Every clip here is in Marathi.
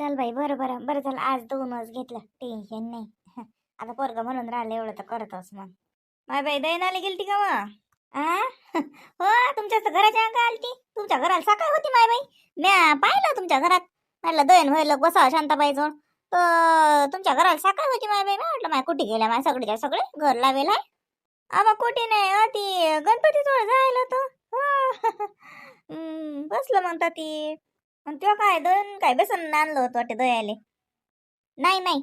चल बाई बरं बरं बरं चल आज दोनच घेतलं. टेन्शन नाही. आता पोरग म्हणून राहिलं एवढं तर करतच मग. माय बाई दयन आली गेलती का मग? आ? हो तुमच्या घराच्या अंगा आलती. तुमच्या घराला सकाळ होती माय बाई. म्या पाहिलं तुमच्या घरात. म्हटलं दयन व्हायला बसा शांताबाई जवळ तर तुमच्या घराला सकाळ होती माय बाई. म्हटलं माय कुठे गेल्या? माय सगळीच्या सगळे घर लावेला आहे. आबा कुठे नाही? अ, ती गणपती जवळ जायला तो हो. बसलं म्हणता ती. आणि तेव्हा काय दोन काय बेसन आणलं होतं वाटते दयाले नाही नाही.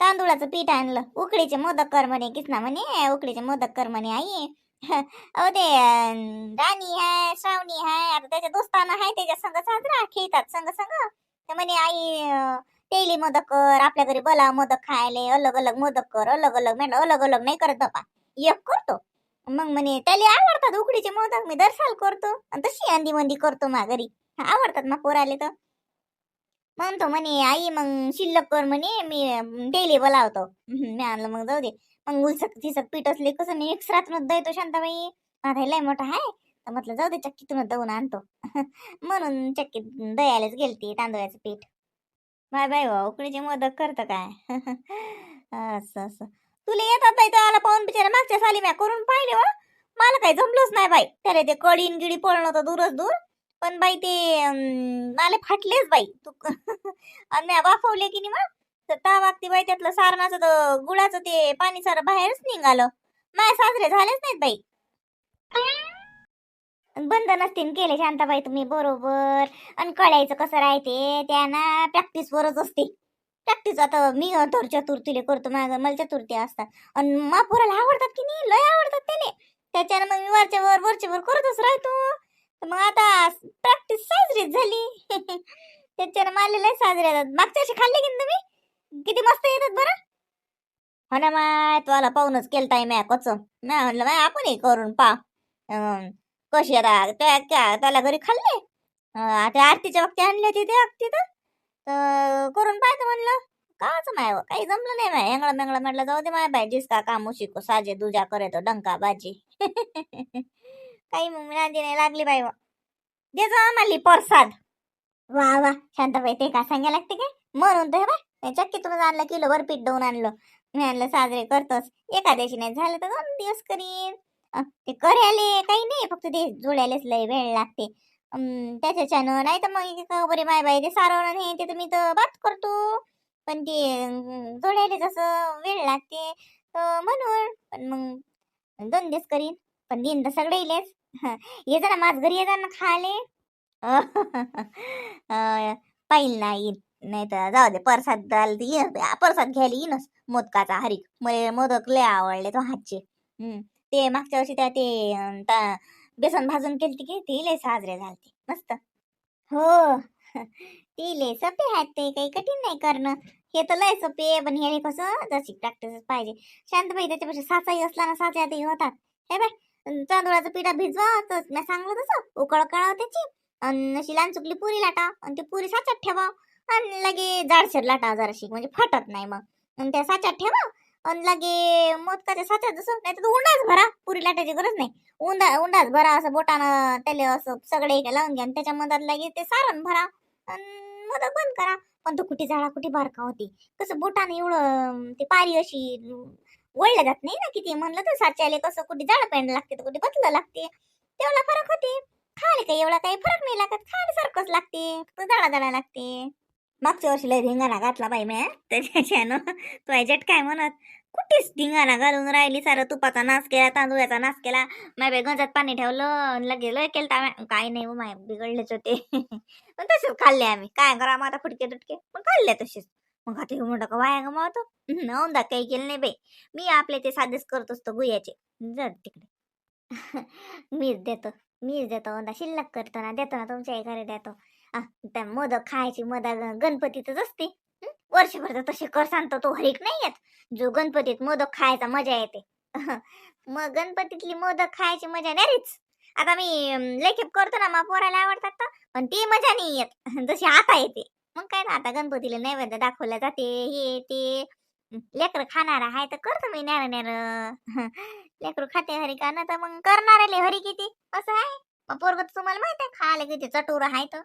तांदूळाचं पीठ आणलं. उकडीचे मोदक कर म्हणे किसना म्हणे. उकडीचे मोदक कर म्हणे आई. अहो ते राणी आहे श्रावणी आहे आता त्याच्या दोस्ताना आहे त्याच्या संग साजरा खेळतात संग संग. तर म्हणे आई तेली मोदक कर आपल्या घरी बोला मोदक खायले अलग अलग मोदक कर अलग अलग म्हटलं अलग अलग नाही करत बापा. एक करतो. मग म्हणे त्याला आवडतात उकडीचे मोदक मी दरसाल करतो. आणि तशी अंदी मंदी करतो मा घरी आवडतात मग पोराले तर. म्हणतो म्हणे आई मग शिल्लक कर म्हणे मी डेली बोलावतो. मी आणलं मग जाऊ दे. मग उलसक तिसक पीठ असले कसं मी एक रातूनच तो शांताबाई. माझा लय मोठा आहे तर म्हटलं जाऊ दे चक्कीतूनच दवून आणतो. म्हणून चक्कीत दयालाच गेलती तांदळाचं पीठ. बाय बाय वा उकडीचे मोदक करतं काय? असं असं. तुला येतात बाई आला पाहून बिचारा मागच्या साली म्या करून पाहिले वा मला काही जमलंच नाही बाई. त्याला ते कडीन गिडी पळणं तर दूरच दूर. पण बाई ते अं, नाले फाटलेच बाई. तू आणि वाफवले की नाही मग? तर ता बाई त्यातलं सारणाचं तर गुळाचं ते पाणी सारं बाहेरच निघालं. माय साजरे झालेच नाहीत बाई. बंद नसतील केले शांताबाई तुम्ही बरोबर. आणि कळायचं कसं राहते त्या ना प्रॅक्टिस वरच असते. प्रॅक्टिस आता मी तर चतुर्थीले करतो माझ मला चतुर्थी असतात. आणि मापुराला आवडतात की नाही? लय आवडतात त्याने त्याच्यानं मग मी वरच्या वर वरच्या वर करतच राहतो. तर मग आता प्रॅक्टिस साजरीच झाली. त्याच्यानं मला लय साजरे येतात. मागच्या वर्षी खाल्ले की तुम्ही? किती मस्त येतात बरं. हो ना माय तुला पाहूनच केलताय मॅ कच मॅ म्हणलं माय आपणही करून पा अं, कशी आता त्या क्या त्याला घरी खाल्ले? आता आरतीच्या वक्ती आणले होते त्या वक्ती तर करून पाहतो म्हणलं. काच माय व, काही जमलं नाही माय. एंगळं मेंगळं म्हटलं जाऊ दे माय बाय जिसका काम शिको साजे दुजा करे तो डंका बाजी. काही मग नादी नाही लागली बाई दे जा आम्हाला प्रसाद. वा वा शांताबाई ते का सांगायला लागते काय? म्हणून तर बाय चक्कीतूनच आणलं किलो पीठ देऊन आणलं. मी आणलं साजरे करतोस. एकादशी नाही झालं तर दोन दिवस करीन. ते करायले काही नाही फक्त ते जोड्यालेच लय वेळ लागते. त्याच्याच्यानं नाही तर मग बरे माय बाई ते सारवणं हे ते तर मी तर बात करतो. पण ते जोड्याले जसं वेळ लागते तर म्हणून. पण मग दोन दिवस करीन. पण दिन तर सगळे येलेच ये जरा माझ घरी ये खाले. पाहिल ना येईल नाही तर जाऊ दे परसाद द्यायला ये परसाद घ्यायला येईनच मोदकाचा हरिक. मला मोदक लय आवडले तो हातचे. ते मागच्या वर्षी त्या ते बेसन भाजून केलती की ते लय साजरे झालते. मस्त. हो. ते लय सोपे आहेत ते काही कठीण नाही करणं. हे तर लय सोपे पण हे कसं जशी प्रॅक्टिस पाहिजे. शांतबाई त्याच्यापेक्षा साचाही असला ना साच्यातही होतात. हे बाय. तांदूळाचं पिठा भिजवा तर मी सांगलं तसं उकळ कळाव त्याची. आणि अशी लहान चुकली पुरी लाटा आणि ती पुरी साच्यात ठेवा. आणि लगे जाडसर लाटा जराशी म्हणजे फाटत नाही मग. आणि त्या साच्यात ठेवा आणि लगे मोदकाच्या साच्यात जसं नाही तर उंडाच भरा पुरी लाटायची गरज नाही. उंडा उंडाच भरा असं बोटानं त्याला असं सगळे इकडे लावून घ्या आणि त्याच्या मधात लगे ते सारण भरा आणि मोदक बंद करा. पण तो कुठे झाडा कुठे बारका होती? कसं बोटानं एवढं ती ते पारी अशी वळलं जात नाही ना किती? म्हणलं तर साच्याले कसं कुठे जाड पॅन्ट लागते तर कुठे पतलं लागते. तेवढा फरक होते. खायला काही एवढा काही फरक नाही लागत. खायला सारखंच लागते. फक्त जाडा जाडा लागते. मागच्या वर्षी लय धिंगाणा घातला बाई म्या. त्याच्यानं तो ह्याच्यात काय म्हणत कुठेच धिंगाणा घालून राहिली सारं तुपाचा नाश केला तांदूळाचा नाश केला. माय बाई गंजात पाणी ठेवलं आणि लय केलं काय नाही हो माय बिघडलेच होते. पण तसेच खाल्ले आम्ही. काय करा मग आता फुटके तुटके पण खाल्ले तसेच. मग आता हे का वाया गमावतो? औंदा काही केलं नाही बाई. मी आपले ते साधेच करत असतो गुयाचे जा तिकडे. मीच देतो मीच देतो ओंदा शिल्लक करतो ना देतो ना तुमच्या घरी देतो. त्या मोदक खायची मदा गणपतीतच असते. वर्षभर तर तसे कर सांगतो तो हरिक नाही येत. जो गणपतीत मोदक खायचा मजा येते. मग गणपतीतली मोदक खायची मजा नाहीच आता मी अं, करतो ना मग पोराला आवडतात तर. पण ती मजा नाही येत. जशी आता येते. मग काय ना आता गणपतीला नैवेद्य दाखवल्या जाते हे ते. लेकर खाणार आहे तर करतो मी न्यार न्यार. लेकरू खाते हरी का ना तर मग करणारे हरी किती? असं आहे. मग पोरग तुम्हाला माहीत आहे खायला किती चटोर आहे तर.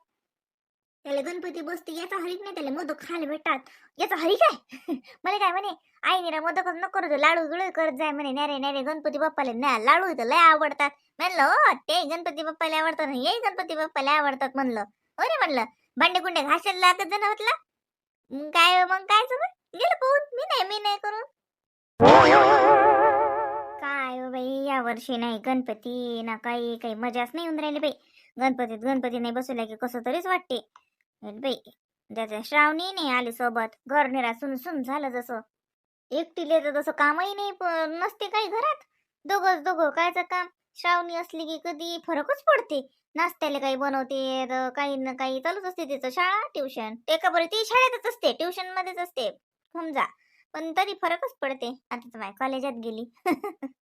त्याला गणपती बसते याचा हरीक नाही त्याला मोदक खायला भेटतात. याचा हरी काय मला काय म्हणे आई निरा मोदकच नको करू लाडू गिळू करत जाय म्हणे नारे नारे गणपती बाप्पाला ना लाडू इथं लय आवडतात. म्हणलं हो ते गणपती बाप्पाला आवडतात हे गणपती बाप्पाला आवडतात. म्हणलं हो अरे म्हणलं भांडे कुंडे घासायला लागत जनावरला मग काय मग काय सगळं गेलं पाहून. मी नाही मी नाही करून. काय हो बाई या वर्षी नाही गणपती ना काही काही मजाच नाही होऊन राहिली बाई. गणपतीत गणपती नाही बसवला की कसं तरीच वाटते. बाई त्याच्या श्रावणी नाही आली सोबत. घर निरा सुन सुन झालं जसं. एकटीले तर तसं कामही नाही नसते काही घरात. दोघंच दोघं कायचं काम? श्रावणी असली की कधी फरकच पडते. नाश्त्याला काही बनवते तर काही ना काही चालूच असते तिचं शाळा ट्युशन ते का बरं ती शाळेतच असते ट्युशन मध्येच असते. समजा पण तरी फरकच पडते. आता तर माय कॉलेजात गेली.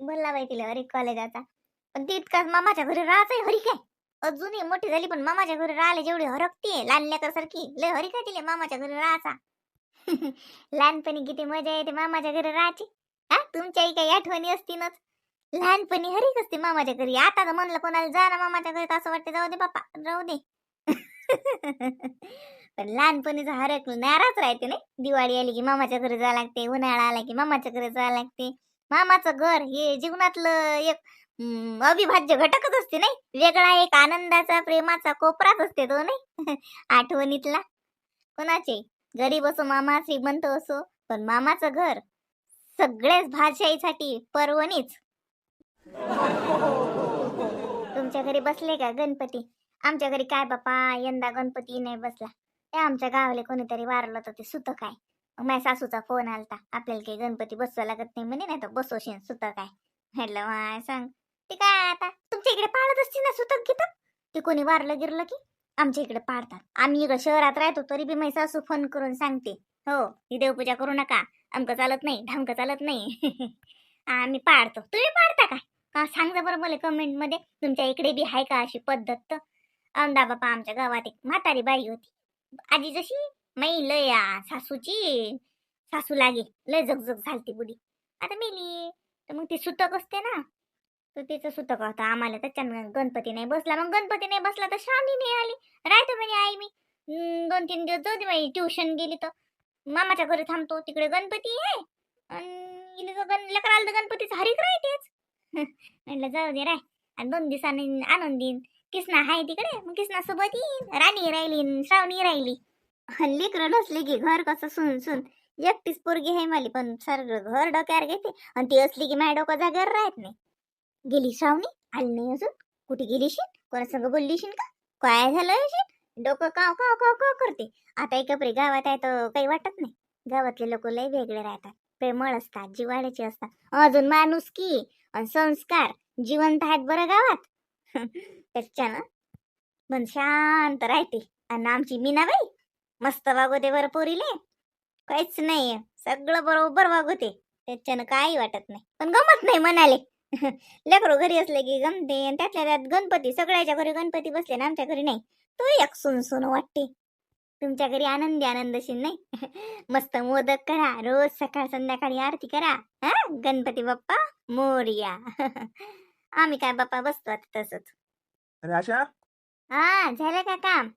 बोलला बाई तिला अरे कॉलेजाचा पण ती इतकाच मामाच्या घरी राहायचंय हरी काय? अजूनही मोठी झाली पण मामाच्या घरी राहिले जेवढी हरकते लहान लेकरसारखी लय हरी काय तिला मामाच्या घरी राहायचा? लहानपणी किती मजा येते मामाच्या घरी राहायची. हा? तुमच्याही काही आठवणी असतीलच. लहानपणी हरीक असते मामाच्या घरी. आता तर म्हणलं कोणाला जा ना मामाच्या घरी तर असं वाटते जाऊ दे बाप्पा जाऊ दे. पण लहानपणीचा हरक नाराज राहते नाही. दिवाळी आली की मामाच्या घरी जावं लागते उन्हाळा आला की मामाच्या घरी जावं लागते. मामाचं घर हे जीवनातलं एक अविभाज्य घटकच असते नाही. वेगळा एक आनंदाचा प्रेमाचा कोपराच असते तो नाही. आठवणीतला. कोणाचे? गरीब असो मामा श्रीमंत असो पण मामाचं घर सगळ्याच भाषाईसाठी पर्वणीच. तुमच्या घरी बसले का गणपती? आमच्या घरी काय बापा यंदा गणपती नाही बसला. ते आमच्या गावाला कोणीतरी वारलं तर ते सुत काय? मग माझ्या सासूचा फोन आलता. आपल्याला काही गणपती बसवा लागत नाही म्हणे नाही तर बसवशील सुत काय? म्हटलं माय सांग. ते काय आता? तुमच्या इकडे पाळत असते ना सुतक घेत ते कोणी वारलं गिरलं की? आमच्या इकडे पाळतात. आम्ही इकडे शहरात राहतो तरी बी माझी सासू फोन करून सांगते. हो ही देवपूजा करू नका. अमकं चालत नाही ढमकं चालत नाही. आम्ही पाळतो. तुम्ही पाळता का? का सांगा बरं मला कमेंटमध्ये तुमच्या इकडे बी आहे का अशी पद्धत? तर अंदा बापा आमच्या गावात एक म्हातारी बाई होती. आजी जशी माई लय आ, सासूची सासू लागे लय जगजग झालती बुडी. आता मेली तर मग ती सुतक असते ना तर तिचं सुतक होतं. आम्हाला त्याच्यानं गणपती नाही बसला. मग गणपती नाही बसला तर श्रावणी नाही आली. राहतो म्हणे आई मी. दोन तीन दिवस जाऊ दे बाई ट्युशन गेली तर. मामाच्या घरी थांबतो. तिकडे गणपती आहे. आणि गण लेकराला तर गणपतीचं हरीक राहतेच. म्हटलं जाऊ दे राय आणि दोन दिवसांनी आणून देईन. किसना आहे तिकडे. मग किसना सोबत येईन. राणी राहिली श्रावणी राहिली. लेकरं नसली की घर कसं सुन सुन. एकटीच पोरगी आहे माली पण. सर घर डोक्यावर घेते. आणि ती असली की माझ्या डोकं जागेवर राहत नाही. गेली श्रावणी? आली नाही अजून? कुठे गेलीशील? कोणासंग बोललीशील का? काय झालं असेल डोकं काव काव काव काव करते. आता एकपरी गावात आहे तर काही वाटत नाही. गावातले लोक लय वेगळे राहतात. प्रेमळ असतात जिवाळ्याचे असतात. अजून माणूस की आणि संस्कार जिवंत आहेत बरं गावात. त्याच्यानं पण शांत राहते. आणि आमची मीनाबाई मस्त वागवते बरं पोरीले. काहीच नाही सगळं बरोबर वागवते. त्याच्यानं काही वाटत नाही. पण गमत नाही म्हणाले लेकरो घरी असले की गमते. आणि त्यातल्या त्यात गणपती सगळ्याच्या घरी गणपती बसले ना आमच्या घरी नाही. तो एक सुन सुन वाटते. तुमच्या घरी आनंदी आनंदशील नाही? मस्त मोदक करा रोज सकाळ संध्याकाळी आरती करा हा? गणपती बाप्पा मोरया. आम्ही काय बाप्पा बसतो आता तसंच. अरे आशा? हा झालं का काम?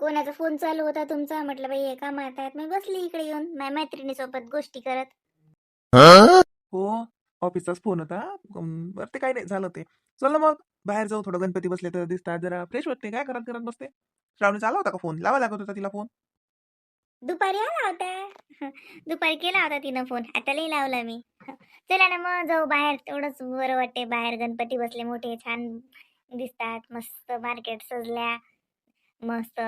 कोणाचा फोन चालू होता तुमचा? म्हटलं बाई हे कामात आहेत. मी बसली इकडे येऊन माझ्या मैत्रिणीसोबत गोष्टी करत. हो ऑफिसचाच फोन होता. अं, बरं ते काही नाही झालं ते. चल ना मग बाहेर जाऊ. थोडं गणपती बसले तर दिसतात जरा. फ्रेश वाटते काय करत करत बसते? श्रावणीचा आला होता का फोन? लावा लागत होता तिला फोन? दुपारी आला होता. दुपारी केला होता तिनं फोन. आता लई लावला मी. चला ना मग जाऊ बाहेर. तेवढंच बरं वाटते बाहेर. गणपती बसले मोठे. छान दिसतात. मस्त मार्केट सजल्या. मस्त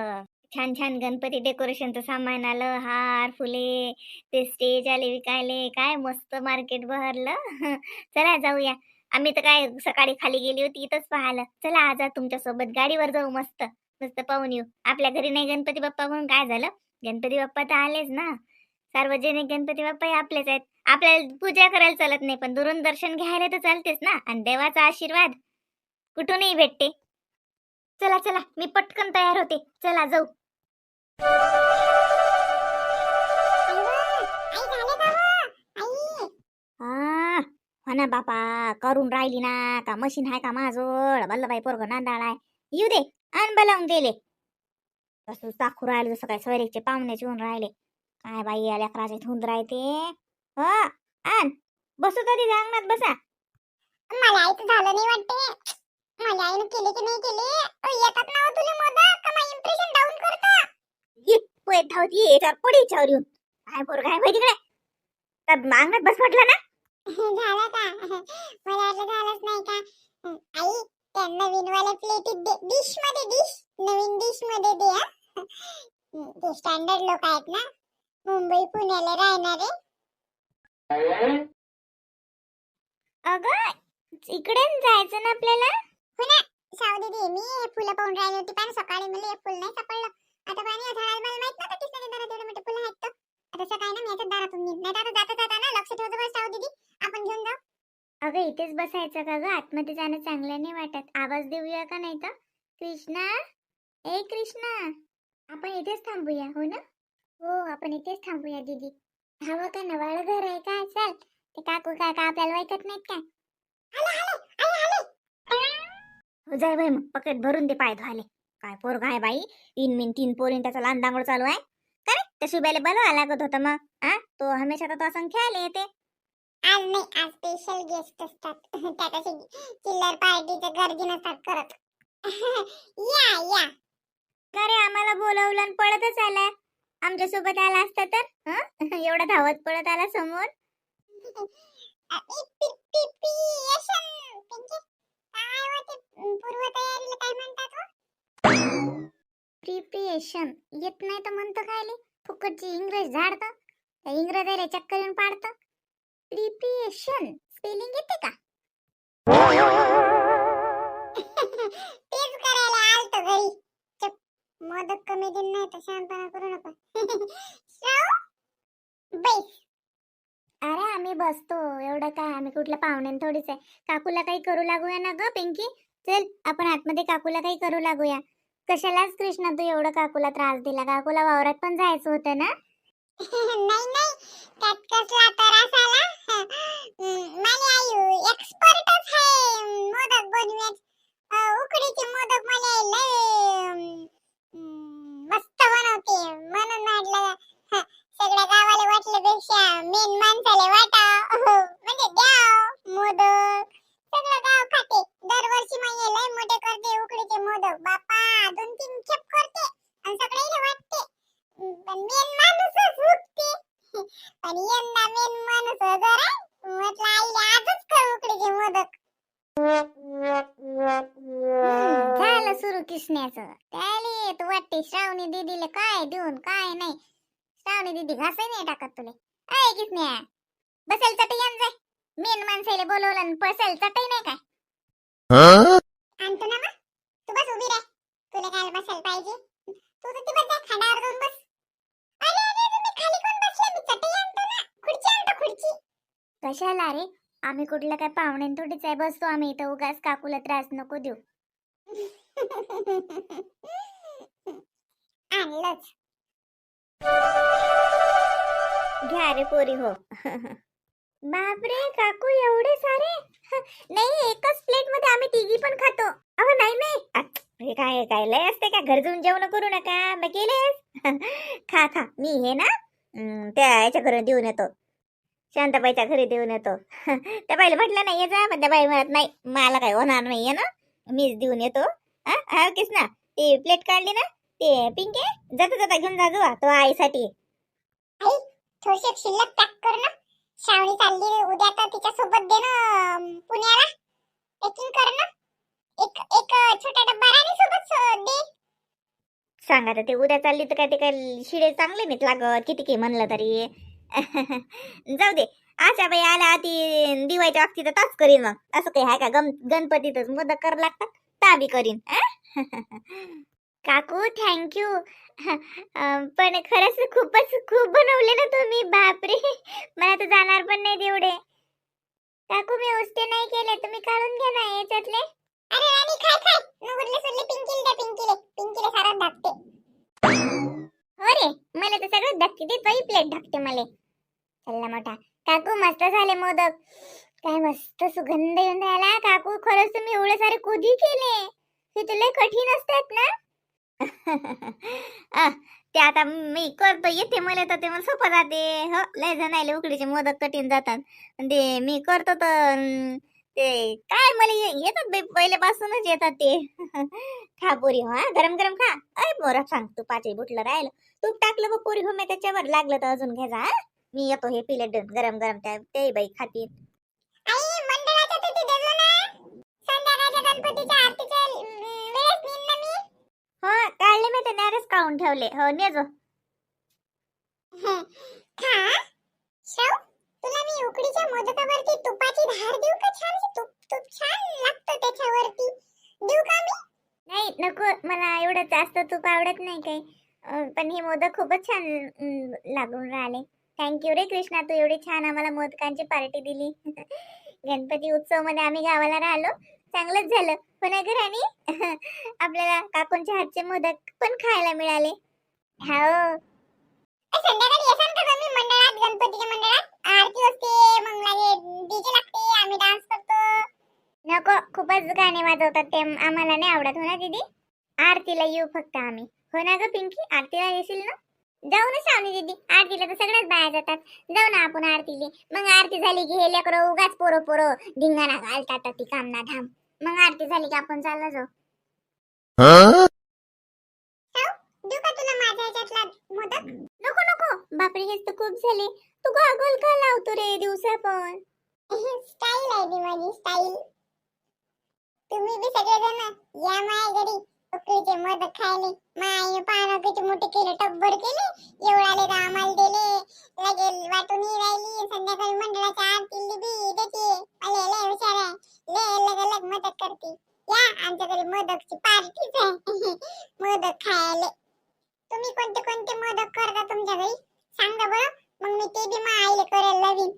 छान छान गणपती डेकोरेशनचं सामान आलं. हार फुले ते स्टेज आले विकायले. काय मस्त मार्केट बहरलं. चला जाऊया. आम्ही तर काय सकाळी खाली गेली होती. इथंच पाहिलं चला आज तुमच्यासोबत गाडीवर जाऊ मस्त. मस्त पाहून येऊ. आपल्या घरी नाही गणपती बाप्पा म्हणून काय झालं? गणपती बाप्पा तर आलेच ना. सार्वजनिक गणपती बाप्पा हे आपलेच आहेत. आपल्याला पूजा करायला चालत नाही पण दुरून दर्शन घ्यायला तर चालतेच ना. आणि देवाचा आशीर्वाद कुठूनही भेटते. चला चला मी पटकन तयार होते. चला जाऊ. हा हो ना बापा करून राहिली ना. का मशीन आहे का माझोळ वल्लभाई पोरग नांदाळ आहे येऊ दे. आण बोलावून गेले. तसंच दाखवू राहिले जसं काय सोयरीचे पाहुण्याचे होऊन राहिले. काय बाई या लेकराचे धुंद राहते. हो आण. बसू तरी अंगणात बसा. मला झालं नाही वाटते. मला आईनं केले की नाही केले? अ, येतात ना हो तुला का माझं इम्प्रेशन डाऊन करतो? पोहे धावती याच्यावर पडी याच्यावर येऊन काय पोर काय माहिती तिकडे? तर अंगणात बस म्हटलं ना. झालं का? मला वाटलं झालंच नाही का? आई त्या नवीन वाल्या प्लेटीत दे डिशमध्ये डिश नवीन डिशमध्ये दे हा. ते स्टँडर्ड लोक आहेत ना. मुंबई पुण्याला राहणारे. अग इकडे जायचं ना आपल्याला? हो ना. शाव दीदी मी हे फुलं पाहून राहिली होती पण सकाळी मला हे फुल नाही सापडलं. आता पाणी झाडाला मला माहीत नव्हतं कृष्णाच्या दारात एवढे मोठे फुलं आहेत तर. आता सकाळी ना मी याच्या दारातून निघ नाही आता जाता जाता ना लक्ष ठेवतो बस शाव दीदी. आपण घेऊन जाऊ. अगं इथेच बसायचं का ग? आतमध्ये जाणं चांगलं नाही वाटत. आवाज देऊया का नाही तर? कृष्णा? ए कृष्णा! आपण इथेच थांबूया हो ना? हो आपण इथेच थांबूया दीदी. हवं का? ना घर आहे का चल ते काकू काका आपल्याला ऐकत नाहीत का? जय भाई हो जाय बाई मग. पकेट भरून दे पाय धुवाले काय पोर काय बाई? तीन मिन तीन पोरीन त्याचा लहान दांगड चालू आहे. का रे त्या शुभ्याला लागत होतं मग. आ? तो हमेशा तर तो असं खेळायला येते. आज नाही आज स्पेशल गेस्ट असतात. त्या कसे चिल्लर पार्टीचं गर्दी नसतात करत. या या. का रे आम्हाला बोलवलं आणि पळतच आला. आमच्यासोबत आला असता तर? हं? एवढा धावत पळत आला समोर? अ, ए, पि- पि- पियशन. पिंकी, काय हो ते पूर्वतयारीला काय म्हणतात हो? प्रिपरेशन येत नाही तर म्हणतं काय फुकटची इंग्रज झाडतं. त्या इंग्रजाला चक्कर येऊन पाडतं. प्रिपरेशन स्पेलिंग येते का? तेच करायला आलतो घरी. चुप मोदक कमी दिन नाही तर शांतपणा करू नका. बैस. अरे आम्ही बसतो. एवढं काय? आम्ही कुठल्या पाहुण्यान थोडीच आहे. काकूला काही करू लागूया ना ग पिंकी? चल आपण आतमध्ये काकूला काही करू लागूया. कशालाच कृष्णा तू एवढं काकूला त्रास दिला. काकूला वावरात पण जायचं होतं ना? नाही नाही. त्यात कसला त्रास आला हं, माझी आई एक्सपर्टच आहे मोदक बनवण्यात अ, उकडीचे मोदक मला लय अं, मस्त बनवते म्हणून म्हटलं हं, सगळ्या गावाला वाटल्यापेक्षा मेन माणसाला वाटा म्हणजे द्या मोदक सगळं गाव खाते दरवर्षी माझे लय मोठे करते उकडीचे मोदक बापा दोन तीन खेप करते आणि सगळ्याला वाटते पण मेन माणूसच हुकते पण यंदा मेन माणूस जरा म्हटलं आईला आजच कर उकडीचे मोदक झालं सुरू किसण्याचं. त्याला येत वाटते श्रावणी दीदीला काय देऊन काय नाही. श्रावणी दीदी घासही नाही टाकत तुले. अय किसण्या. बसेल चटई आण जाय. मेन माणसाला बोलवलं आणि बसेल चटई नाही काय? आणतो ना मग. तू बस उभी राह. तुला काय बसायला पाहिजे. तू तर ती बस जा खांडावर जाऊन बस. अरे अरे तुम्ही खाली कोण बसले? मी चटई आणतो ना. खुर्ची आणतो खुर्ची. कशाला रे? आम्ही कुठलं काय पाहुणे थोडीच आहे. बसतो आम्ही इथं. उगाच काकूला त्रास नको देऊ. आणलंच. घ्या रे पोरी हो. बापरे काकू एवढे सारे? नाही एकच प्लेटमध्ये आम्ही तिघी पण खातो. अहो नाही नाही. हे काय काय? लय असते का? घर जाऊन जेवण करू नका. मग केलेस खा खा. मी हे ना त्या याच्या घरी देऊन येतो. शांताबाईच्या घरी देऊन येतो. त्या बाईला म्हटलं नाही ये जा पण त्या बाई म्हणत नाही मला काय होणार नाहीये ना. मीच देऊन येतो. हा ना ते प्लेट काढली ना ते पिंके जाता जाता घेऊन जा तो आईसाठी. थोडीशी एक शिल्लक पॅक कर ना. श्रावणी चालली उद्या तर तिच्या सोबत दे ना पुण्याला. पॅकिंग कर ना. एक छोटा डब्बा राणी सोबत स- दे. सांगा तर ते उद्या चालली तर काय ते काय शिडे चांगले नाहीत लागत किती काही म्हणलं तरी. जाऊ दे आशा बाई आल्या ती दिवाळीच्या बाबतीत तास करीन मग. असं काही आहे का? गम गणपतीतच मोदक कर लागतात? ता बी करीन. काकू थँक्यू पण खरंच खूपच खूप बनवले ना तुम्ही. बापरे. मला तर जाणार पण नाही तेवढे काकू मी उस्ते नाही केले. तुम्ही काढून घ्या ना याच्यातले. अरे राणी खाय खाय. नुगडले सुरले पिंकीले पिंकीले. पिंकीले सारा धाकते हो रे मला तर सगळं धक्के दे तोही प्लेट ढकते मला. चल्ला मोठा. काकू मस्त झाले मोदक. काय मस्त सुगंध येऊन राहिला. काकू खरंच तुम्ही एवढे सारे कुदी केले. हे तुला कठीण असतात ना? ते आता मी करतो येते मला तर ते मला सोपं जाते. हो लय जणायले उकडीचे मोदक कठीण जातात. ते मी करतो तर ते काय मला येतात बाई पहिल्यापासूनच येतात ते. खा पोरी हो गरम गरम खा. अय मोरा सांग तू पाचही बुटलं राहिलं. तूप टाकलं मग पोरी हो मी त्याच्यावर. लागलं तर अजून घ्यायचा हा. मी येतो हे पिले गरम गरम त्या ते बाई खातील मी. हो काढले मी ते नॅरेस काढून ठेवले. हो नेजो खा. तूप आवडत नाही काही. पण हे मोदक खूपच छान लागून राहिले. थँक्यू रे कृष्णा तू एवढी छान आम्हाला मोदकांची पार्टी दिली. गणपती उत्सवमध्ये आम्ही गावाला राहिलो. चांगलंच झालं. पण अगं राणी? आपल्याला काकूंच्या हातचे मोदक पण खायला मिळाले. हो. ए, संध्याकाळी येसान का तुम्ही मंडळात गणपतीच्या मंडळात. आरती असते मग लागे डीजे लागते आम्ही डान्स करतो. नको खूपच गाणे वाजवतात ते. आम्हाला नाही आवडत हो ना दीदी? आरतीला येऊ फक्त आम्ही. हो ना ग पिंकी? आरतीला येशील ना? जाऊ ना श्रावणी दीदी. आरतीला तर सगळ्याच बाया जातात. जाऊ ना आपण आरतीले. मग आरती झाली की हे लेकरं उगाच पोरो पोरो धिंगाणा घालतात ती कामना धाम मग आरती झाली की आपण चाललो जाऊ. देऊ का तुला माझ्या ह्याच्यातला मोदक? नको नको. बापरे हेच तर खूप झाले. तू गॉगल का लावतो रे दिवसा पण स्टाईल आहे ती माझी स्टाईल तुम्ही बी सगळेजण या माझ्या घरी उकडीचे मध खायले. माईने पानं किती मोठे केले टब्बर केले. एवढाले तर आम्हाला दिले. लगे वाटून ही राहिली. संध्याकाळी मंडळाच्या आरतीली बी देते. अले लय हुशार आहे. लय लग लग मदत करते. या आमच्याकडे घरी मोदकची पार्टीच आहे. मोदक खायले. तुम्ही कोणते कोणते मोदक करता तुमच्या घरी? सांगा बरं. मग मी ते बी मा आईले करायला लावीन